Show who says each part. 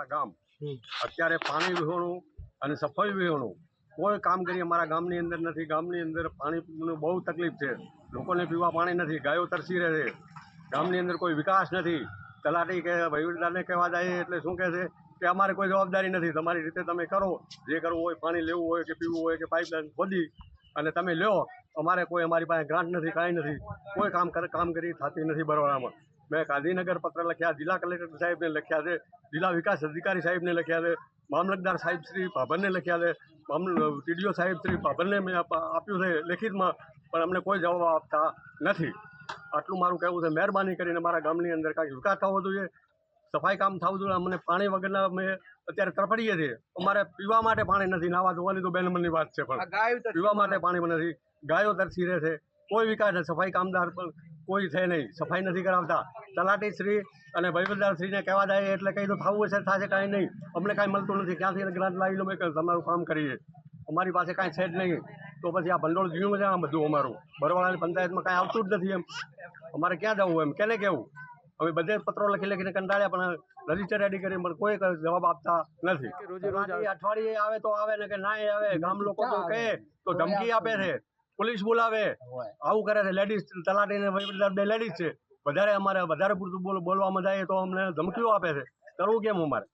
Speaker 1: અમારા ગામ. અત્યારે પાણી વિહોણું અને સફાઈ વિહોણું કોઈ કામગીરી અમારા ગામની અંદર નથી. ગામની અંદર પાણીનું બહુ તકલીફ છે. લોકોને પીવા પાણી નથી. ગાયો તરસી રહે છે. ગામની અંદર કોઈ વિકાસ નથી. તલાટી કે વહીવટદારને કહેવા જાય એટલે શું કહે છે કે અમારે કોઈ જવાબદારી નથી. તમારી રીતે તમે કરો. જે કરવું હોય પાણી લેવું હોય કે પીવું હોય કે પાઇપલાઇન ખોદી અને તમે લ્યો. અમારે કોઈ અમારી પાસે ગ્રાન્ટ નથી કાંઈ નથી. કોઈ કામ કર કામગીરી થતી નથી બરોડામાં. મેં ગાંધીનગર પત્ર લખ્યા જિલ્લા કલેક્ટર સાહેબને લખ્યા છે જિલ્લા વિકાસ અધિકારી સાહેબને લખ્યા છે મામલતદાર સાહેબ શ્રી ભાભરને લખ્યા છે ટીડીઓ સાહેબ શ્રી ભાભરને મેં આપ્યું છે લેખિતમાં પણ અમને કોઈ જવાબ આપતા નથી. આટલું મારું કહેવું છે. મહેરબાની કરીને મારા ગામની અંદર કાંઈક વિકાસ થવો જોઈએ. સફાઈ કામ થવું જોઈએ. અમને પાણી વગરના અમે અત્યારે તરફડીએ છીએ. અમારે પીવા માટે પાણી નથી. નાવા ધોવાની તો બેનમનની વાત છે પણ. પીવા માટે પાણી નથી. ગાયો તરસી રહે છે. કોઈ વિકાસ સફાઈ કામદાર પણ કોઈ છે નહીં. સફાઈ નથી કરાવતા. તલાટી શ્રી અને શ્રીને કહેવા જાય એટલે કંઈ તો થવું હશે થશે કાંઈ નહીં. અમને કાંઈ મળતું નથી. ક્યાંથી ગ્રાન્ટ લાવી લો? મેં તમારું કામ કરીએ. અમારી પાસે કાંઈ છે જ નહીં. તો પછી આ ભંડોળ જીવું છે આ બધું અમારું. બરોવાળાની પંચાયતમાં કાંઈ આવતું જ નથી એમ. અમારે ક્યાં જવું એમ? કેને કેવું? અમે બધે પત્રો લખી લખીને કંટાળ્યા પણ રજિસ્ટર રેડી કરી પણ કોઈ જવાબ આપતા નથી. અઠવાડિયે આવે તો આવે ને કે ના આવે. ગામ લોકો તો કહે તો ધમકી આપે છે. પોલીસ બોલાવે. આવું કરે છે. લેડીઝ તલાટીને બે લેડીઝ છે. વધારે અમારે વધારે પૂરતું બોલ બોલવામાં જાય તો અમને ધમકીઓ આપે છે. કરવું કેમ અમારે?